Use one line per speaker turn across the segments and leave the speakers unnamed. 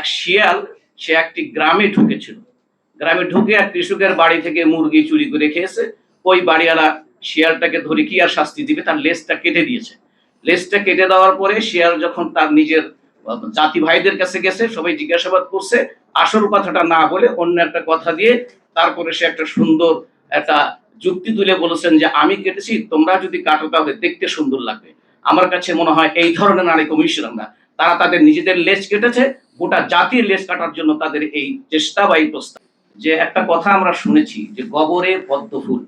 এক শিয়াল, সে একটি গ্রামে ঢুকেছিল। গ্রামে ঢুকে এক কৃষকের বাড়ি থেকে মুরগি চুরি করে খেয়েছে। ওই বাড়িওয়ালা শিয়ালটাকে ধরে কি আর শাস্তি দিবে? তার লেজটা কেটে দিয়েছে। লেজটা কেটে দেওয়ার পরে শিয়াল যখন তার নিজের জাতি ভাইদের কাছে গেছে, সবাই জিজ্ঞাসাবাদ করছে, আসল কথাটা না বলে অন্য একটা কথা দিয়ে তারপরে সে একটা সুন্দর একটা যুক্তি তুলে বলেছেন যে, আমি কেটেছি, তোমরা যদি কাটো তাহলে দেখতে সুন্দর লাগবে। আমার কাছে মনে হয় এই ধরনের নারী কমিশনাররা, তারা তাদের নিজেদের লেজ কেটেছে গোটা জাতির লেজ কাটার জন্য তাদের এই চেষ্টা বা এই প্রস্তাব। যে একটা কথা আমরা শুনেছি যে গবরে পদ্ম ফুল।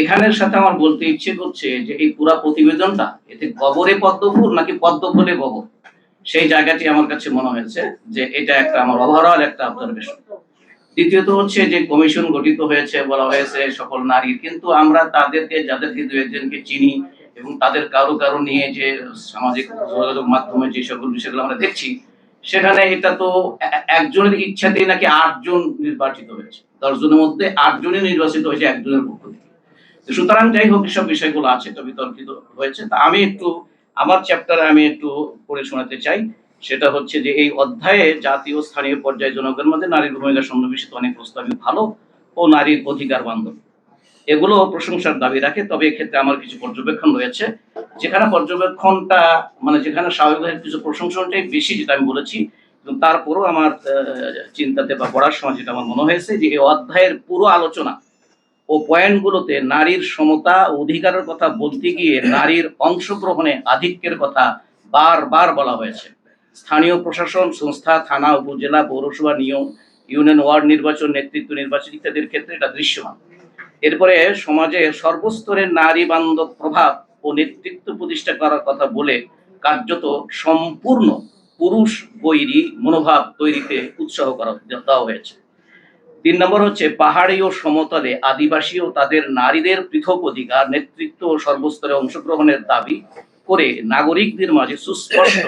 এখানের সাথে আমার বলতে ইচ্ছে করছে যে এই পুরা প্রতিবেদনটা, এতে গবরে পদ্ম ফুল নাকি পদ্ম ফুলে গবর? সেই জায়গাটি আমার কাছে মনে হয়েছে যে এটা একটা আমার ওভারঅল একটা অবজারভেশন দ্বিতীয়ত হচ্ছে যে কমিশন গঠিত হয়েছে, বলা হয়েছে সকল নারীর। কিন্তু আমরা তাদেরকে, যাদেরকে দু একজনকে চিনি এবং তাদের কারও কারও নিয়ে যে সামাজিক যোগাযোগ মাধ্যমে যে সকল বিষয়গুলো আমরা দেখছি সেখানে এটা তো একজনের ইচ্ছাতেই নাকি আটজন নির্বাচিত হয়েছে। দশজনের মধ্যে আটজনই নির্বাচিত হয়েছে, একজনের পক্ষ থেকে। সুতরাং যাই হোক, এসব বিষয়গুলো আছে তো বিতর্কিত হয়েছে। তা আমি একটু, আমার চ্যাপ্টারে আমি একটু পড়ে শোনাতে চাই। সেটা হচ্ছে যে এই অধ্যায়ে জাতীয় স্থানীয় পর্যায়ে জনগণের মধ্যে নারীর ভূমিকা সন্নিবেশিত অনেক প্রস্তাবিত ভালো ও নারীর অধিকার বান্ধব। এগুলো প্রশংসার দাবি রাখে। তবে এক্ষেত্রে আমার কিছু পর্যবেক্ষণ রয়েছে। যেখানে পর্যবেক্ষণটা মানে যেখানে স্বাভাবিকভাবে কিছু প্রশংসাটাই বেশি যেটা আমি বলেছি তারপরও আমার চিন্তাতে বা পড়ার সময় যেটা আমার মনে হয়েছে যে এই অধ্যায়ের পুরো আলোচনা ও পয়েন্টগুলোতে নারীর সমতা অধিকারের কথা বলতে গিয়ে নারীর অংশগ্রহণে আধিক্যের কথা বারবার বলা হয়েছে। স্থানীয় প্রশাসন, সংস্থা, থানা, উপজেলা, পৌরসভা, নিয়ম, ইউনিয়ন ওয়ার্ড নির্বাচন, নেতৃত্ব নির্বাচন ইত্যাদির ক্ষেত্রে এটা দৃশ্যমান। এরপরে সমাজে সর্বস্তরের নারী বান্ধব প্রভাব ও নেতৃত্ব প্রতিষ্ঠা করার কথা বলে কার্যত সম্পূর্ণ পুরুষ বৈরী মনোভাব তৈরিতে উৎসাহ করা দেওয়া হয়েছে। তিন নম্বর হচ্ছে পাহাড়ি ও সমতলে আদিবাসী ও তাদের নারীদের পৃথক অধিকার, নেতৃত্ব ও সর্বস্তরে অংশগ্রহণের দাবি করে নাগরিকদের মাঝে সুস্পষ্ট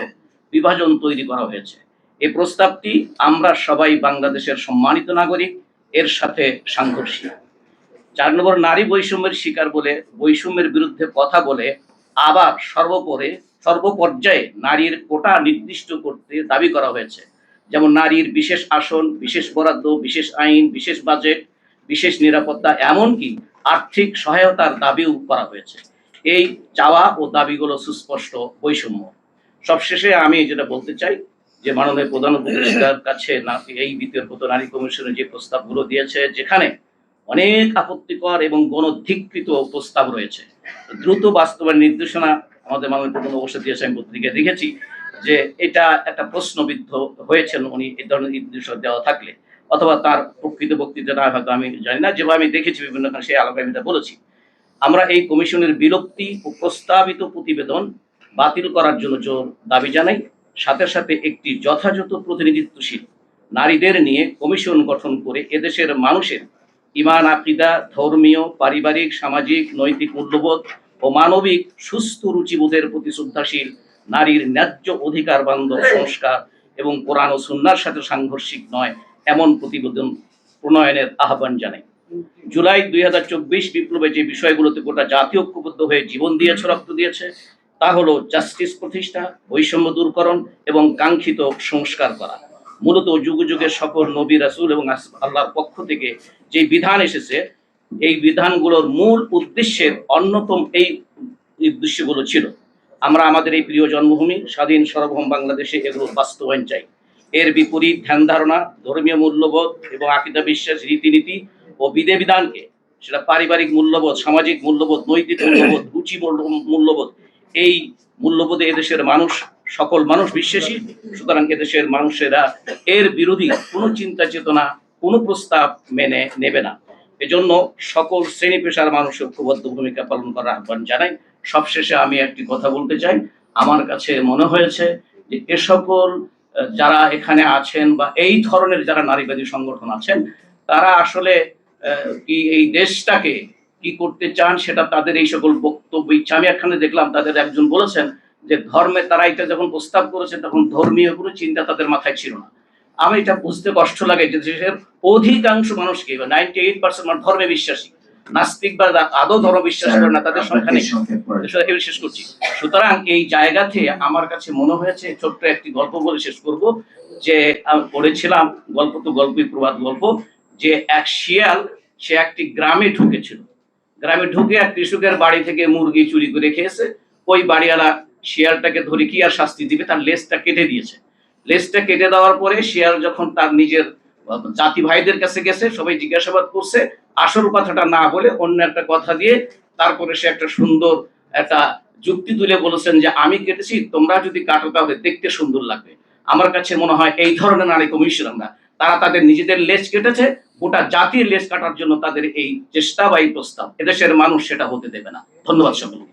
বিভাজন তৈরি করা হয়েছে। এই প্রস্তাবটি আমরা সবাই বাংলাদেশের সম্মানিত নাগরিক, এর সাথে সাংঘর্ষিক। চার নম্বর নারী বৈষম্যের শিকার বলে, বৈষম্যের বিরুদ্ধে কথা বলে, আবার সর্বোপরে, সর্বপর্যায়ে নারীর কোটা নির্দিষ্ট করতে দাবি করা হয়েছে। যেমন নারীর বিশেষ আসন, বিশেষ বরাদ্দ, বিশেষ আইন, বিশেষ বাজেট, বিশেষ নিরাপত্তা, এমনকি আর্থিক সহায়তার দাবিও করা হয়েছে। এই চাওয়া ও দাবিগুলো সুস্পষ্ট বৈষম্য। সবশেষে আমি যেটা বলতে চাই, যে মাননীয় প্রধান উপদেষ্টার কাছে এই বিতর্কিত নারী কমিশনের যে প্রস্তাবগুলো দিয়েছে, যেখানে অনেক আপত্তিকর এবং গণধিকৃত প্রস্তাব রয়েছে। দ্রুত বাস্তবায়ন নির্দেশনা আমাদের মাননীয় প্রধান দিয়েছে আমি পত্রিকায় দেখেছি যে এটা একটা প্রশ্নবিদ্ধ হয়েছেন উনি এই ধরনের নির্দেশনা দেওয়া থাকলে। অথবা তার প্রকৃত বক্তৃতা না হয়তো আমি জানি না। যেভাবে আমি দেখেছি বিভিন্ন সেই আলোকে আমি বলেছি। আমরা এই কমিশনের বিলুপ্তি ও প্রস্তাবিত প্রতিবেদন বাতিল করার জন্য জোর দাবি জানাই। সাথে সাথে একটি যথাযথ প্রতিনিধিত্বশীল নারীদের নিয়ে কমিশন গঠন করে এদেশের মানুষের ইমান আকিদা ধর্মীয় পারিবারিক সামাজিক নৈতিক মূল্যবোধ ও মানবিক সুস্থ রুচিবোধের প্রতি শ্রদ্ধাশীল নারীর ন্যায্য অধিকার বান্ধব সংস্কার এবং কোরআন ও সুন্নার সাথে সাংঘর্ষিক নয় এমন প্রতিবেদন প্রণয়নের আহ্বান জানাই। জুলাই দুই হাজার চব্বিশ বিপ্লবে যে বিষয়গুলোতে গোটা জাতি ঐক্যবদ্ধ হয়ে জীবন দিয়েছে রক্ত দিয়েছে তা হলো জাস্টিস প্রতিষ্ঠা বৈষম্য দূরকরণ এবং কাঙ্ক্ষিত সংস্কার করা। মূলত যুগ যুগের সকল নবী, রাসুল এবং আল্লাহর পক্ষ থেকে যে বিধান এসেছে, এই বিধানগুলোর মূল উদ্দেশ্যের অন্যতম এই উদ্দেশ্যগুলো ছিল। আমরা আমাদের এই প্রিয় জন্মভূমি স্বাধীন সার্বভৌম বাংলাদেশে এগুলো বাস্তবায়ন চাই। এর বিপরীত ধ্যান ধারণা, ধর্মীয় মূল্যবোধ এবং আকিদা বিশ্বাস, রীতিনীতি ও বিধে বিধানকে, সেটা পারিবারিক মূল্যবোধ, সামাজিক মূল্যবোধ, নৈতিক মূল্যবোধ, রুচি মূল্য- মূল্যবোধ, এই মূল্যবোধে এদেশের মানুষ সকল মানুষ বিশ্বাসী, সুতরাং এদেশের মানুষেরা এর বিরোধী কোনো চিন্তা চেতনা, কোনো প্রস্তাব মেনে নেবে না। এজন্য সকল শ্রেণি পেশার মানুষ ঐক্যবদ্ধ ভূমিকা পালন করার আহ্বান জানাই। সবশেষে আমি একটি কথা বলতে চাই। আমার কাছে মনে হয়েছে যে এ সকল যারা এখানে আছেন বা এই ধরনের যারা নারীবাদী সংগঠন আছেন, তারা আসলে কি এই দেশটাকে কি করতে চান সেটা তাদের এই সকল বক্তব্য ইচ্ছা। আমি এখানে দেখলাম তাদের একজন বলেছেন যে ধর্মে তারা এটা যখন প্রস্তাব করেছেন তখন ধর্মীয় কোনো চিন্তা তাদের মাথায় ছিল না। আমি এটা বুঝতে কষ্ট লাগে যে দেশের অধিকাংশ মানুষকে নাইনটি এইট পার্সেন্ট মানুষ ধর্মে বিশ্বাসী নাস্তিক বা আদৌ ধর্ম বিশ্বাস করে না তাদের সংখ্যা নেই। শেষ করছি। সুতরাং এই জায়গাতে আমার কাছে মনে হয়েছে ছোট্ট একটি গল্প বলে শেষ করব যে আমি পড়েছিলাম গল্প তো গল্পই প্রবাদ গল্প যে এক শিয়াল সে একটি গ্রামে ঢুকেছিল। গ্রামে ঢুকে এক কৃষকের বাড়ি থেকে মুরগি চুরি করে খেয়েছে। ওই বাড়িওয়ালা শিয়ালটাকে ধরে কি আর শাস্তি দিবে? তার লেজটা কেটে দিয়েছে। লেজটা কেটে দেওয়ার পরে শিয়াল যখন তার নিজের জাতি ভাইদের কাছে গেছে, সবাই জিজ্ঞাসাবাদ করছে, আসল কথাটা না বলে অন্য একটা কথা দিয়ে তারপরে সে একটা সুন্দর একটা যুক্তি তুলে বলেছেন যে, আমি কেটেছি, তোমরা যদি কাটো তাহলে দেখতে সুন্দর লাগবে। আমার কাছে মনে হয় এই ধরনের নারী কমিশনাররা তারা তাদের নিজেদের লেজ কেটেছে, গোটা জাতির লেজ কাটার জন্য তাদের এই চেষ্টা বা এই প্রস্তাব, এদেশের মানুষ সেটা হতে দেবে না। ধন্যবাদ সকলকে।